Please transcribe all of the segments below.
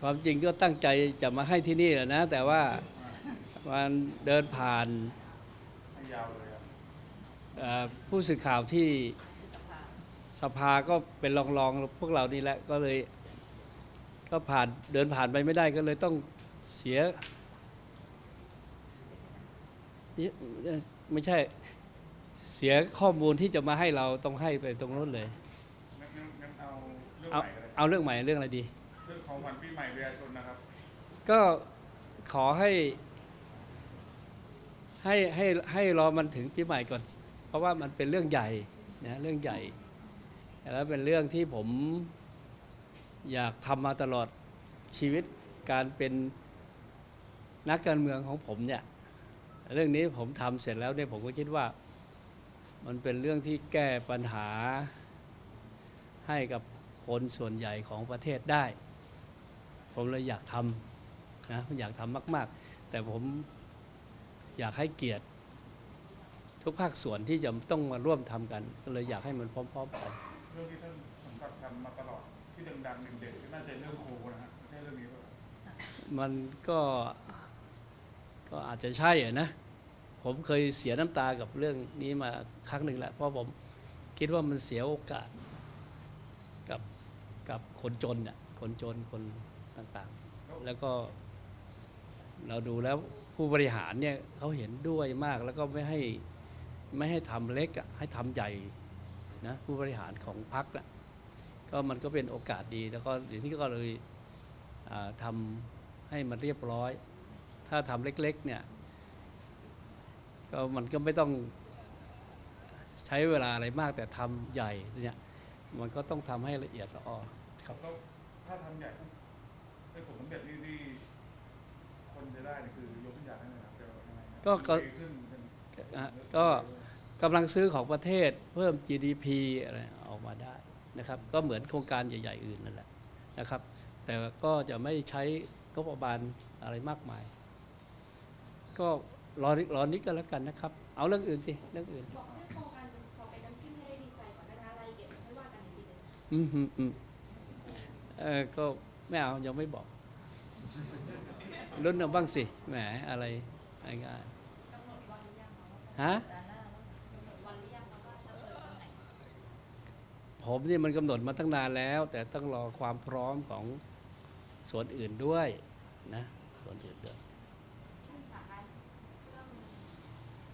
ความจริงก็ตั้งใจจะมาให้ที่นี่แหละนะ แต่ว่ามันเดินผ่านเอ่อผู้สื่อข่าวที่สภาก็เป็นรองๆพวกเรานี่แหละก็เลย ก็ผ่านเดินผ่านไปไม่ได้ก็เลยต้องเสีย ไม่ใช่เสียข้อมูลที่จะมาให้เราต้องให้ไปตรงนู้นเลย งั้นงั้นเอาเรื่องเอาใหม่กันเลยเอาเรื่องใหม่เรื่องอะไรดี ของขวัญปีใหม่ประชาชนนะครับ ก็ขอให้ ให้ให้ให้รอมันถึงปีใหม่ก่อน เพราะว่ามันเป็นเรื่องใหญ่นะเรื่องใหญ่ แล้วเป็นเรื่องที่ผมอยากทำมาตลอดชีวิตการเป็นนักการเมืองของผมเนี่ยเรื่องนี้ผมทำเสร็จแล้วเนี่ยผมก็คิดว่า มันเป็นเรื่องที่แก้ปัญหาให้กับคนส่วนใหญ่ของประเทศได้ ผมเลยอยากทำนะอยากทำมาก ๆ แต่ผมอยากให้เกียรติ ทุกภาคส่วนที่จะต้องมาร่วมทำกัน ก็เลยอยากให้มันพร้อมๆกันเรื่องที่ท่านสมศักดิ์ทำมาตลอดที่ดังๆเด่นๆก็น่าจะเรื่องครูนะฮะไม่ใช่เรื่องนี้ป่ะมันก็ก็อาจจะใช่อะนะผมเคยเสียน้ำตากับเรื่องนี้มาครั้งหนึ่งแล้วเพราะผมคิดว่ามันเสียโอกาสกับกับคนจนเนี่ยคนจนคน ต่างๆ แล้วก็เราดูแล้วผู้บริหารเนี่ยเขาเห็นด้วยมากแล้วก็ไม่ให้ไม่ให้ทำเล็กให้ทำใหญ่นะผู้บริหารของพรรคนะก็มันก็เป็นโอกาสดีแล้วก็เดี๋ยวนี้ก็เลยอ่าทำให้มันเรียบร้อย ถ้าทำเล็กๆเนี่ยก็มันก็ไม่ต้องใช้เวลาอะไรมากแต่ทำใหญ่เนี่ยมันก็ต้องทำให้ละเอียดละออครับถ้าทำใหญ่ ไอ้ผลสำเร็จที่ที่คนจะได้เนี่ยคือยกตัวอย่างให้หน่อยครับจะยังไงนะก็ก็ ดีขึ้นเป็นอะก็กำลังซื้อของประเทศเพิ่ม GDP อะไรออกมาได้นะครับ ก็เหมือนโครงการใหญ่ ๆ อื่นนั่นแหละนะครับ แต่ก็จะไม่ใช้งบประมาณอะไรมากมาย ก็รอรอนิดก็แล้วกันนะครับ เอาเรื่องอื่นสิเรื่องอื่น บอกชื่อโครงการขอเป็นน้ำจิ้มให้ได้ดีใจก่อนนะคะรายละเอียดไม่ว่ากันอีกทีหนึง อืมอืมอืมเออก็ ไม่เอายังไม่บอกรุ่นเอาบ้างสิแหมอะไรง่ายกำหนดวันหรือยังคะว่าๆฮะผมนี่มันกำหนดมาตั้งนานแล้ว แต่ต้องรอความพร้อมของส่วนอื่นด้วยนะส่วนอื่นด้วย ท่านจากการเรื่อง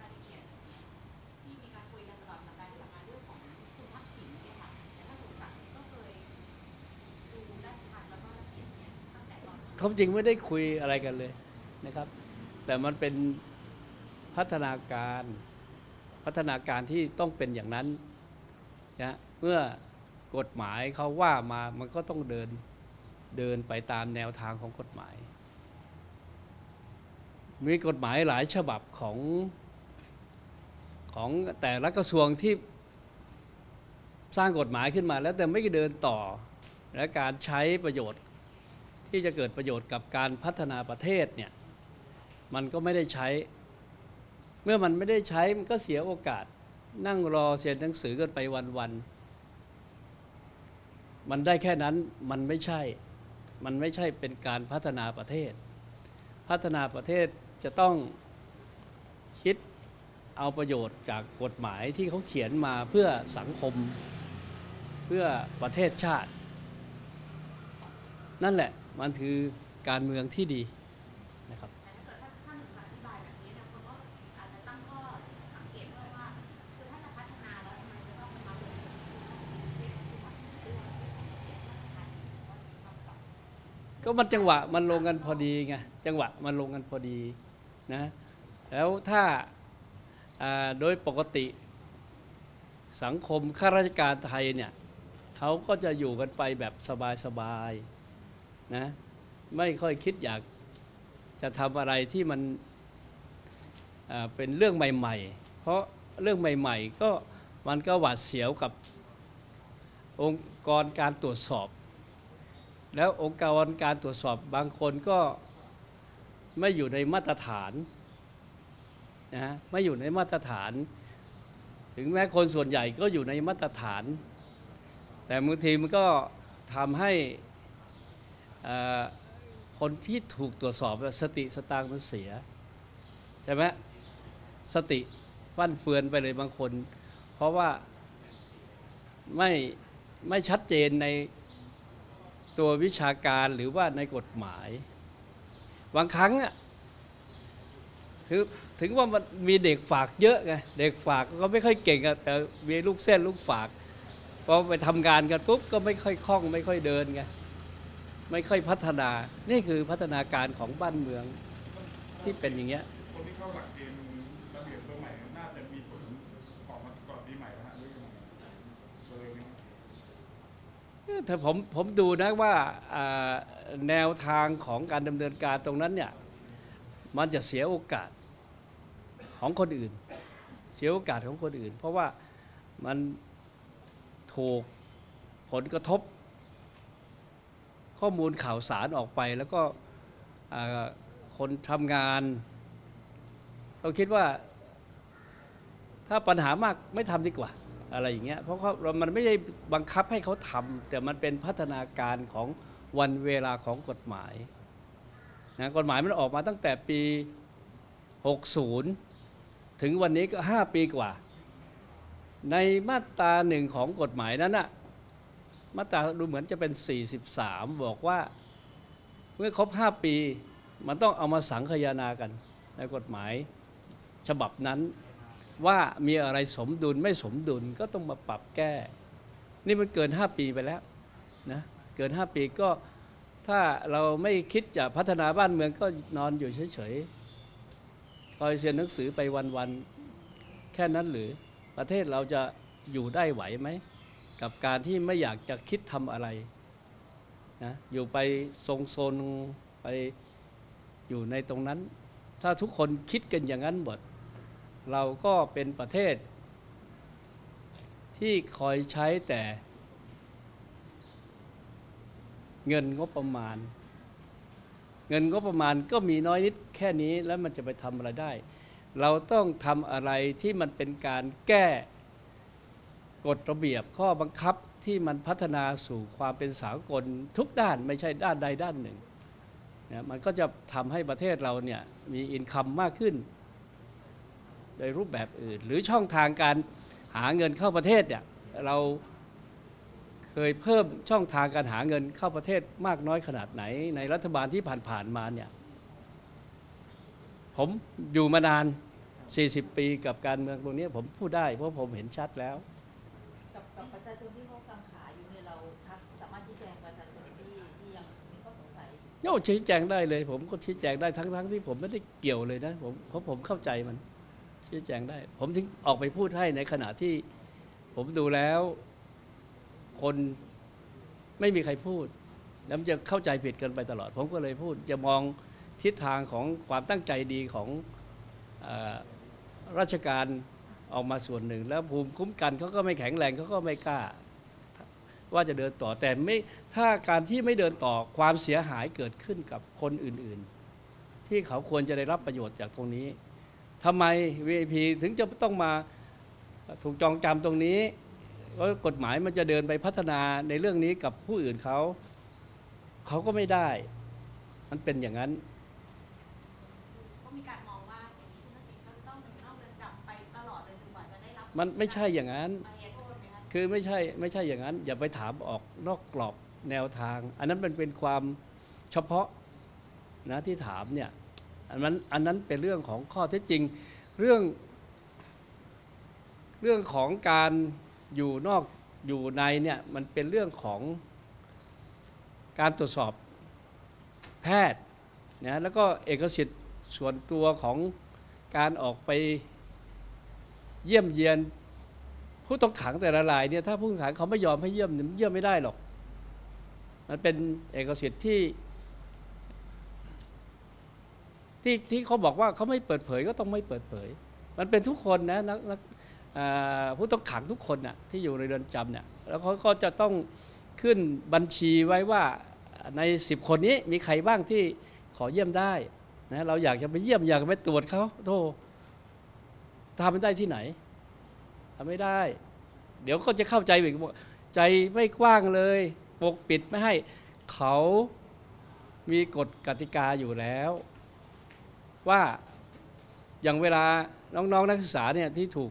รายละเอียดที่มีการคุยกันตลอดสัปดาห์ที่ผ่านมาเรื่องของคุณทักษิณเนี่ยค่ะแต่ถ้านสมศักดิ์ก็เคยดูราชทัณฑ์แล้วก็ละเอียดเนี่ยตั้ง แต่ตอนเขาจริงไม่ได้คุยอะไรกันเลยนะครับ แต่มันเป็นพัฒนาการพัฒนาการที่ต้องเป็นอย่างนั้นนะเมื่อกฎหมายเขาว่ามามันก็ต้องเดินเดินไปตามแนวทางของกฎหมาย มีกฎหมายหลายฉบับของของแต่ละกระทรวงที่สร้างกฎหมายขึ้นมาแล้วแต่ไม่ได้เดินต่อ และการใช้ประโยชน์ ที่จะเกิดประโยชน์กับการพัฒนาประเทศเนี่ยมันก็ไม่ได้ใช้ เมื่อมันไม่ได้ใช้มันก็เสียโอกาส นั่งรอเสียนหนังสือกันไปวันๆมันได้แค่นั้นมันไม่ใช่ มันไม่ใช่เป็นการพัฒนาประเทศ พัฒนาประเทศจะต้องคิดเอาประโยชน์จากกฎหมายที่เขาเขียนมาเพื่อสังคม เพื่อประเทศชาติ นั่นแหละ มันคือการเมืองที่ดีนะครับก็มันจังหวะมันลงกันพอดีไงจังหวะมันลงกันพอดีนะแล้วถ้าโดยปกติสังคมข้าราชการไทยเนี่ยเขาก็จะอยู่กันไปแบบสบายสบาย นะไม่ค่อยคิดอยากจะทำอะไรที่มันเป็นเรื่องใหม่ ๆ เพราะเรื่องใหม่ ๆ ก็มันก็หวาดเสียวกับองค์กรการตรวจสอบ แล้วองค์กรการตรวจสอบบางคนก็ไม่อยู่ในมาตรฐานนะไม่อยู่ในมาตรฐาน ถึงแม้คนส่วนใหญ่ก็อยู่ในมาตรฐาน แต่บางทีมันก็ทำให้ คนที่ถูกตรวจสอบสติสตางค์มันเสีย ใช่ไหมสติฟั่นเฟือนไปเลยบางคน เพราะว่าไม่ไม่ชัดเจนในตัววิชาการหรือว่าในกฎหมาย บางครั้งอะถึงถึงว่ามันมีเด็กฝากเยอะไงเด็กฝากก็ไม่ค่อยเก่งอะแต่มีลูกเส้นลูกฝากพอไปทำงานกันปุ๊บก็ไม่ค่อยคล่องไม่ค่อยเดินไง ไม่ค่อยพัฒนา นี่คือพัฒนาการของบ้านเมืองที่เป็นอย่างเงี้ย คนที่เข้าหลักเกณฑ์ระเบียบตัวใหม่น่าจะมีผลออกมาก่อนปีใหม่แล้วฮะหรือยังไงเลยนี้ถ้าผมผมดูนะว่าอ่าแนวทางของการดำเนินการตรงนั้นเนี่ย มันจะเสียโอกาสของคนอื่น เสียโอกาสของคนอื่น เพราะว่ามันถูกผลกระทบ ข้อมูลข่าวสารออกไป แล้วก็คนทำงานเขาคิดว่า ถ้าปัญหามากไม่ทำดีกว่า อะไรอย่างเงี้ยเพราะเขาเรามันไม่ได้บังคับให้เขาทำแต่มันเป็นพัฒนาการของวันเวลาของกฎหมายนะกฎหมายมันออกมาตั้งแต่ปี 60 ถึงวันนี้ก็ 5 ปีกว่า ในมาตราหนึ่งของกฎหมายนั้นน่ะ มาตราดูเหมือนจะเป็น 43 บอกว่าเมื่อครบ 5 ปี มันต้องเอามาสังคายนากัน ในกฎหมายฉบับนั้นว่ามีอะไรสมดุลไม่สมดุลก็ต้องมาปรับแก้ นี่มันเกิน 5 ปีไปแล้วนะเกิน 5 ปีก็ถ้าเราไม่คิดจะพัฒนาบ้านเมืองก็นอนอยู่เฉยๆคอยเรียนหนังสือไปวันๆแค่นั้นหรือประเทศเราจะอยู่ได้ไหวไหม กับการที่ไม่อยากจะคิดทำอะไรนะอยู่ไปทรงโซนไปอยู่ในตรงนั้น ถ้าทุกคนคิดกันอย่างนั้นหมดเราก็เป็นประเทศ ที่คอยใช้แต่ เงินงบประมาณ เงินงบประมาณก็มีน้อยนิดแค่นี้แล้วมันจะไปทำอะไรได้ เราต้องทำอะไรที่มันเป็นการแก้ กฎระเบียบข้อบังคับที่มันพัฒนาสู่ความเป็นสากลทุกด้านไม่ใช่ด้านใดด้านหนึ่งนะมันก็จะทำให้ประเทศเราเนี่ยมีอินคัมมากขึ้น โดยรูปแบบอื่น หรือช่องทางการหาเงินเข้าประเทศเนี่ยเราเคยเพิ่มช่องทางการหาเงินเข้าประเทศมากน้อยขนาดไหน ในรัฐบาลที่ผ่านๆมาเนี่ยผมอยู่มานาน 40 ปีกับการเมืองตรงนี้ผมพูดได้เพราะผมเห็นชัดแล้ว กับประชาชนที่เขากังขาอยู่เนี่ยเราทักสามารถชี้แจงประชาชนที่ที่ยังมีข้อสงสัยโอ้ชี้แจงได้เลย ผมก็ชี้แจงได้ทั้งทั้งที่ผมไม่ได้เกี่ยวเลยนะผมเพราะผมเข้าใจมัน ชี้แจงได้ ผมถึงออกไปพูดให้ในขณะที่ผมดูแล้ว คนไม่มีใครพูด แล้วมันจะเข้าใจผิดกันไปตลอด ผมก็เลยพูดจะมองทิศทางของความตั้งใจดีของอราชการ ออกมาส่วนหนึ่ง แล้วภูมิคุ้มกันเขาก็ไม่แข็งแรงเขาก็ไม่กล้า ว่าจะเดินต่อแต่ไม่ถ้าการที่ไม่เดินต่อความเสียหายเกิดขึ้นกับคนอื่นๆ ที่เขาควรจะได้รับประโยชน์จากตรงนี้ทำไม VIP ถึงจะต้องมาถูกจองจำตรงนี้เพราะกฎหมายมันจะเดินไปพัฒนาในเรื่องนี้กับผู้อื่นเขา เขาก็ไม่ได้ มันเป็นอย่างนั้นก็มีการมองว่า มันไม่ใช่อย่างนั้น คือไม่ใช่ไม่ใช่อย่างนั้น อย่าไปถามออกนอกกรอบแนวทาง อันนั้นมันเป็นความเฉพาะนะที่ถามเนี่ยอันนั้นอันนั้นเป็นเรื่องของข้อเท็จจริงเรื่อง เรื่องของการอยู่นอกอยู่ในเนี่ยมันเป็นเรื่องของการตรวจสอบแพทย์นะแล้วก็เอกสิทธิ์ส่วนตัวของการออกไป เยี่ยมเยียน ผู้ต้องขังแต่ละรายเนี่ยถ้าผู้ต้องขังเขาไม่ยอมให้เยี่ยมเยี่ยมไม่ได้หรอก มันเป็นเอกสิทธิ์ที่ที่ที่เขาบอกว่าเขาไม่เปิดเผยก็ต้องไม่เปิดเผย มันเป็นทุกคนนะนักนักผู้ต้องขังทุกคนน่ะที่อยู่ในเรือนจำเนี่ยแล้วเขาก็จะต้องขึ้นบัญชีไว้ว่าในสิบคนนี้มีใครบ้างที่ขอเยี่ยมได้นะเราอยากจะไปเยี่ยมอยากไปตรวจเขาโธ่ ทำไม่ได้ที่ไหนทำไม่ได้ เดี๋ยวก็จะเข้าใจอีกว่าใจไม่กว้างเลยปกปิดไม่ให้เขามีกฎกติกาอยู่แล้ว ว่าอย่างเวลาน้องๆนนักศึกษาเนี่ยที่ถูก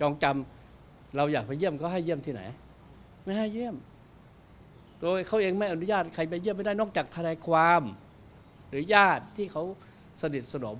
จองจำเราอยากไปเยี่ยมก็ให้เยี่ยมที่ไหน ไม่ให้เยี่ยม โดยเขาเองไม่อนุญาตใครไปเยี่ยมไม่ได้นอกจากทนายความ หรือญาติที่เขาสนิทสนม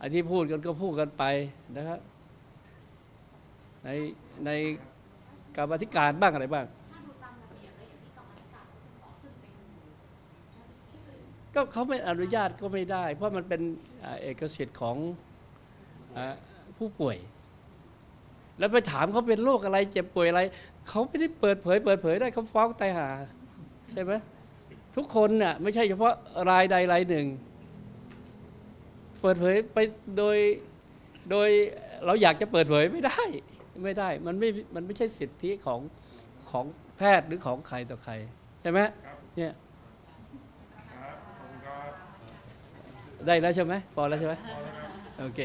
อันที่พูดกันก็พูดกันไปนะครับในในกรรมธิการบ้างอะไรบ้างก็เขาไม่อนุญาตก็ไม่ได้ เพราะมันเป็นเอกสิทธิ์ของอผู้ป่วย แล้วไปถามเขาเป็นโรคอะไรเจ็บป่วยอะไร เขาไม่ได้เปิดเผย เปิดเผยได้เขาฟ้องตายหา ใช่ไหมทุกคนน่ะไม่ใช่เฉพาะรายใดรายหนึ่ง เปิดเผยไปโดยโดยเราอยากจะเปิดเผยไม่ได้ไม่ได้มันไม่มันไม่ใช่สิทธิของของแพทย์หรือของใครต่อใคร ใช่ไหมครับเนี่ยครับขอบคุณครับได้แล้วใช่ไหมพอแล้วใช่ไหมพอแล้วครับโอเค